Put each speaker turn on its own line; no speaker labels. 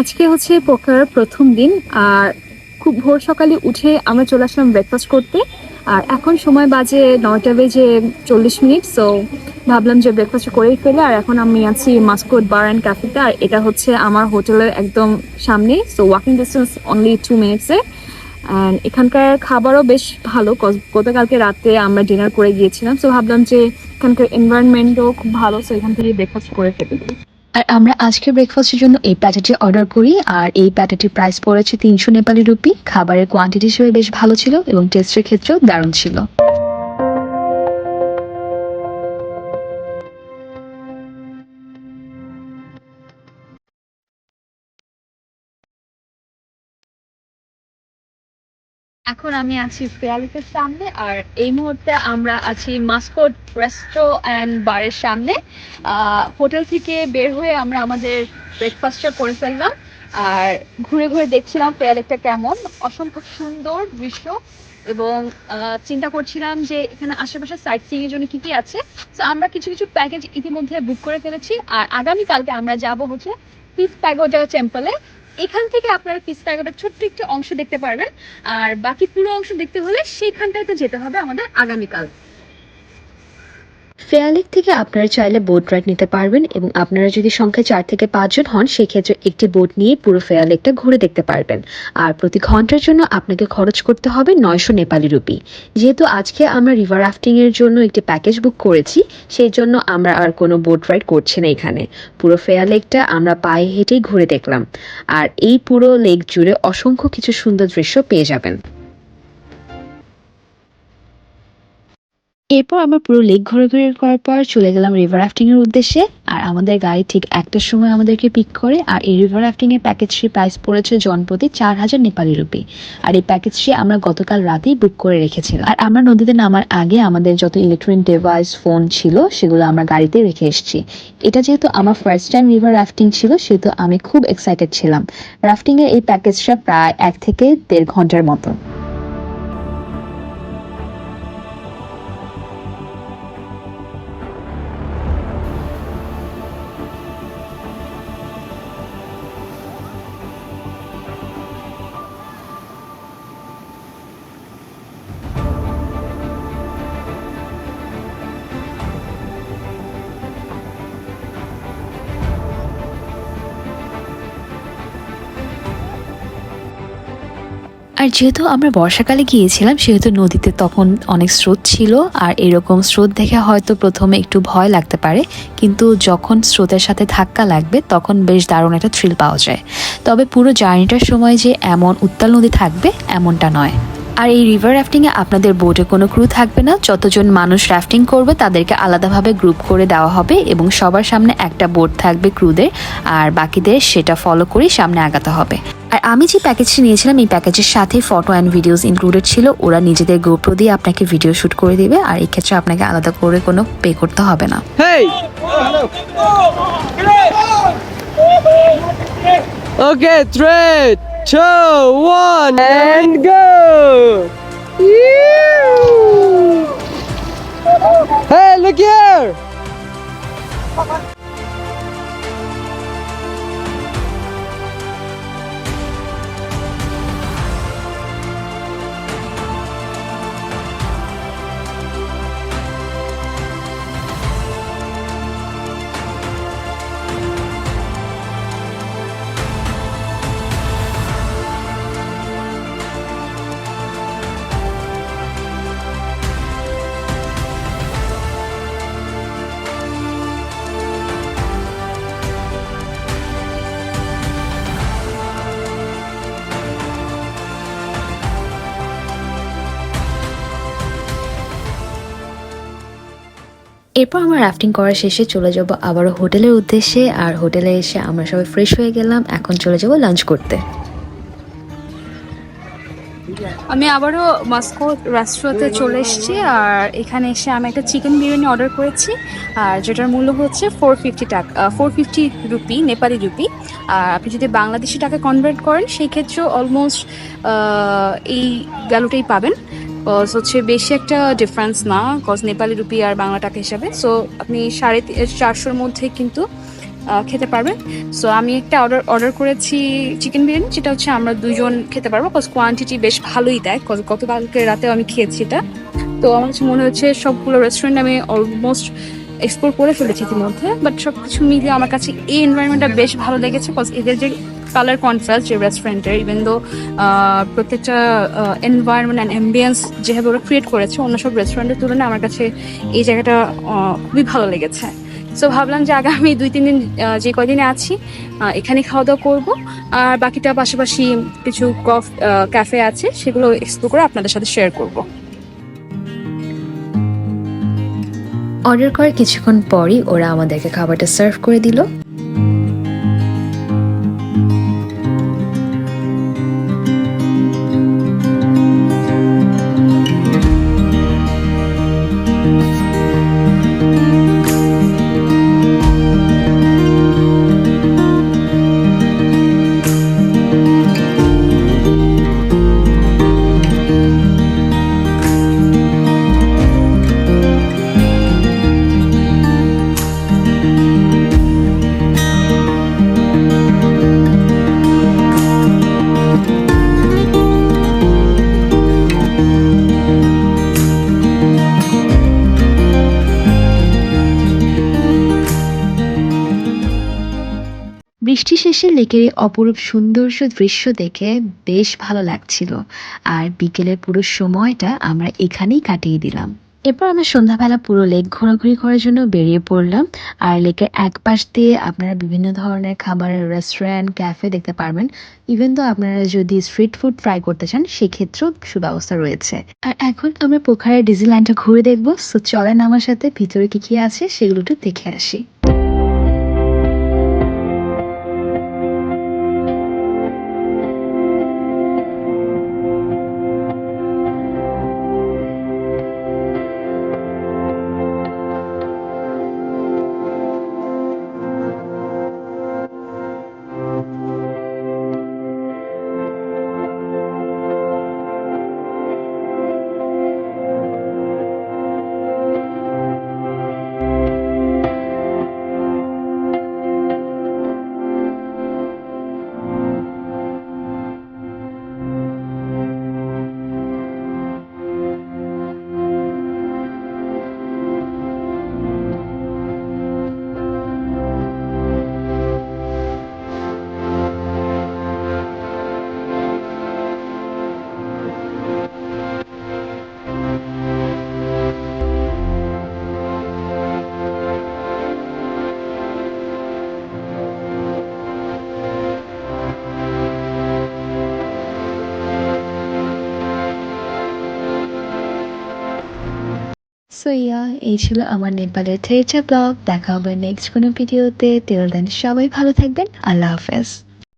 আজকে হচ্ছে পোকার প্রথম দিন, আর খুব ভোর সকালে উঠে আমরা চলে আসলাম ব্রেকফাস্ট করতে। আর এখন সময় বাজে নয়টা বেজে চল্লিশ মিনিট সো ভাবলাম যে ব্রেকফাস্ট করেই ফেলে। আর এখন আমি আছি মাস্কোট বার অ্যান্ড ক্যাফেতে, আর এটা হচ্ছে আমার হোটেলের একদম সামনে so walking distance only two মিনিটসে and এখানকার খাবারও বেশ ভালো গতকালকে রাতে আমরা ডিনার করে গিয়েছিলাম সো ভাবলাম যে এখানকার এনভায়রনমেন্টও খুব ভালো সো এখান থেকে ব্রেকফাস্ট করে ফেলি।
আর আমরা আজকে ব্রেকফাস্টের জন্য এই প্যাটারটি অর্ডার করি, আর এই প্যাটারটির প্রাইস পড়েছে তিনশো নেপালি রুপি খাবারের কোয়ান্টিটি হিসেবে বেশ ভালো ছিল এবং টেস্টের ক্ষেত্রেও দারুণ ছিল।
এখন আমি আছি ফেয়ালিফের সামনে, আর এই মুহূর্তে আমরা আছি মাস্কোট রেস্টো অ্যান্ড বারের সামনে। হোটেল থেকে বের হয়ে আমরা আমাদের ব্রেকফাস্টটা করে ফেললাম, আর ঘুরে ঘুরে দেখছিলাম ফেয়ালিকটা কেমন। অসংখ্য সুন্দর দৃশ্য এবং চিন্তা করছিলাম যে এখানে আশেপাশে সাইট সিং এর জন্য কি কি আছে। তো আমরা কিছু কিছু প্যাকেজ ইতিমধ্যে বুক করে ফেলেছি, আর আগামীকালকে আমরা যাব হচ্ছে পিস প্যাগোডা টেম্পলে। এখান থেকে আপনারা পিস প্যাগোডার ছোট্ট একটু অংশ দেখতে পারবেন। আর বাকি পুরো অংশ দেখতে হলে সেইখানটাতে যেতে হবে আমাদের আগামীকাল।
ফেয়ারলেক থেকে আপনারা চাইলে বোট রাইড নিতে পারবেন এবং আপনারা যদি সংখ্যায় চার থেকে পাঁচজন হন, সেক্ষেত্রে একটি বোট নিয়ে পুরো ফেয়ারলেকটা ঘুরে দেখতে পারবেন। আর প্রতি ঘণ্টার জন্য আপনাকে খরচ করতে হবে নয়শো নেপালি রুপি। যেহেতু আজকে আমরা রিভার রাফটিং এর জন্য একটি প্যাকেজ বুক করেছি, সেই জন্য আমরা আর কোনো বোট রাইড করছি না এখানে। পুরো ফেয়ারলেকটা আমরা পায়ে হেঁটেই ঘুরে দেখলাম। আর এই পুরো লেক জুড়ে অসংখ্য কিছু সুন্দর দৃশ্য পেয়ে যাবেন। এরপর আমরা পুরো লেক ঘুরে ঘুরে করার পর চলে গেলাম রিভার রাফটিং এর উদ্দেশ্যে। আর আমাদের গাড়ি ঠিক একটার সময় আমাদেরকে পিক করে, আর এই রিভার রাফটিং এর প্যাকেজটির প্রাইস পড়েছে জনপ্রতি চার হাজার নেপালি রুপি আর এই প্যাকেজটি আমরা গতকাল রাতেই বুক করে রেখেছিলাম। আর আমরা নদীতে নামার আগে আমাদের যত ইলেকট্রনিক ডিভাইস ফোন ছিল, সেগুলো আমরা গাড়িতে রেখে এসেছি। এটা যেহেতু আমার ফার্স্ট টাইম রিভার রাফটিং ছিল, সেহেতু আমি খুব এক্সাইটেড ছিলাম। রাফটিং এর এই প্যাকেজটা প্রায় এক থেকে দেড় ঘণ্টার মতো। আর যেহেতু আমরা বর্ষাকালে গিয়েছিলাম, সেহেতু নদীতে তখন অনেক স্রোত ছিল আর এরকম স্রোত দেখে হয়তো প্রথমে একটু ভয় লাগতে পারে, কিন্তু যখন স্রোতের সাথে ধাক্কা লাগবে, তখন বেশ দারুণ একটা থ্রিল পাওয়া যায়। তবে পুরো জার্নিটার সময় যে এমন উত্তাল নদী থাকবে, এমনটা নয়। আর এই রিভার রাফটিংয়ে আপনাদের বোটে কোনো ক্রু থাকবে না। যতজন মানুষ রাফটিং করবে তাদেরকে আলাদাভাবে গ্রুপ করে দেওয়া হবে এবং সবার সামনে একটা বোট থাকবে ক্রুদের আর বাকিদের সেটা ফলো করেই সামনে আগাতে হবে। আর আমি যে প্যাকেজটি নিয়েছিলাম এই প্যাকেজের সাথে ফটো অ্যান্ড ভিডিওস ইনক্লুডেড ছিল। ওরা নিজেদের গোপ্রো দিয়ে আপনাকে ভিডিও শ্যুট করে দেবে আর এই ক্ষেত্রে আপনাকে আলাদা করে কোনো পে করতে হবে না।
Hey! Okay, three, two, one, and
এরপর আমার রাফটিং করা শেষে চলে যাব আবারও হোটেলের উদ্দেশ্যে, আর হোটেলে এসে আমরা সবাই ফ্রেশ হয়ে গেলাম, এখন চলে যাব লাঞ্চ করতে।
আমি আবারও মস্কো রেস্টুরেন্টে চলে এসেছি, আর এখানে এসে আমি একটা চিকেন বিরিয়ানি অর্ডার করেছি, আর যেটার মূল্য হচ্ছে ফোর ফিফটি টাকা four fifty rupee Nepali rupee আর আপনি যদি বাংলাদেশি টাকা কনভার্ট করেন, সেই ক্ষেত্রেও অলমোস্ট এই ভ্যালুটাই পাবেন। হচ্ছে বেশি একটা ডিফারেন্স না। কজ নেপালি রুপি আর বাংলা টাকা হিসাবে। সো আপনি সাড়ে চারশোর মধ্যে কিন্তু খেতে পারবেন। সো আমি একটা অর্ডার অর্ডার করেছি চিকেন বিরিয়ানি। যেটা হচ্ছে আমরা দুজন খেতে পারব। কজ কোয়ান্টিটি বেশ ভালোই দেয়। কজ গতকালকে রাতে আমি খেয়েছি এটা। তো আমার কাছে মনে হচ্ছে সবগুলো রেস্টুরেন্ট আমি অলমোস্ট এক্সপ্লোর করে ফেলেছি ইতিমধ্যে বাট সব কিছু মিলিয়ে আমার কাছে এই এনভায়রনমেন্টটা বেশ ভালো লেগেছে কজ এদের যে কালার কন্ট্রাস্ট যে রেস্টুরেন্টের ইভেন দো প্রত্যেকটা এনভায়রনমেন্ট অ্যান্ড অ্যাম্বিয়েন্স যেভাবে ওরা ক্রিয়েট করেছে, অন্য সব রেস্টুরেন্টের তুলনায় আমার কাছে এই জায়গাটা খুবই ভালো লেগেছে। সো ভাবলাম যে আগামী দুই, তিন দিন যে কদিনে আছি এখানে খাওয়া দাওয়া করব, আর বাকিটা পাশাপাশি কিছু কফ ক্যাফে আছে, সেগুলো এক্সপ্লোর করে আপনাদের সাথে শেয়ার করব।
অর্ডার করার কিছুক্ষণ পরই ওরা আমাদেরকে খাবারটা সার্ভ করে দিল। বৃষ্টি শেষে লেকের অপরূপ সৌন্দর্য দৃশ্য দেখে বেশ ভালো লাগছিল। আর বিকেলের পুরো সময়টা আমরা এখানেই কাটিয়ে দিলাম। এরপর আমরা সন্ধ্যাবেলা পুরো লেক ঘোরাঘুরি করার জন্য বেরিয়ে পড়লাম। আর লেকের এক পাশ দিয়ে আপনারা বিভিন্ন ধরনের খাবারের রেস্টুরেন্ট ক্যাফে দেখতে পারবেন। ইভেন তো আপনারা যদি স্ট্রিট ফুড ট্রাই করতে চান, সেক্ষেত্রেও সুব্যবস্থা রয়েছে। আর এখন আমরা পোখারের ডিজিল্যান্ডটা ঘুরে দেখব। সো চলেন আমার সাথে ভিতরে কি কি আছে সেগুলো একটু দেখে আসি। সো ইয়া এই ছিল আমার নেপালের থ্রেচার ব্লগ। দেখা হবে নেক্সট কোনো ভিডিওতে। তেল দেন সবাই ভালো থাকবেন। আল্লাহ হাফেজ।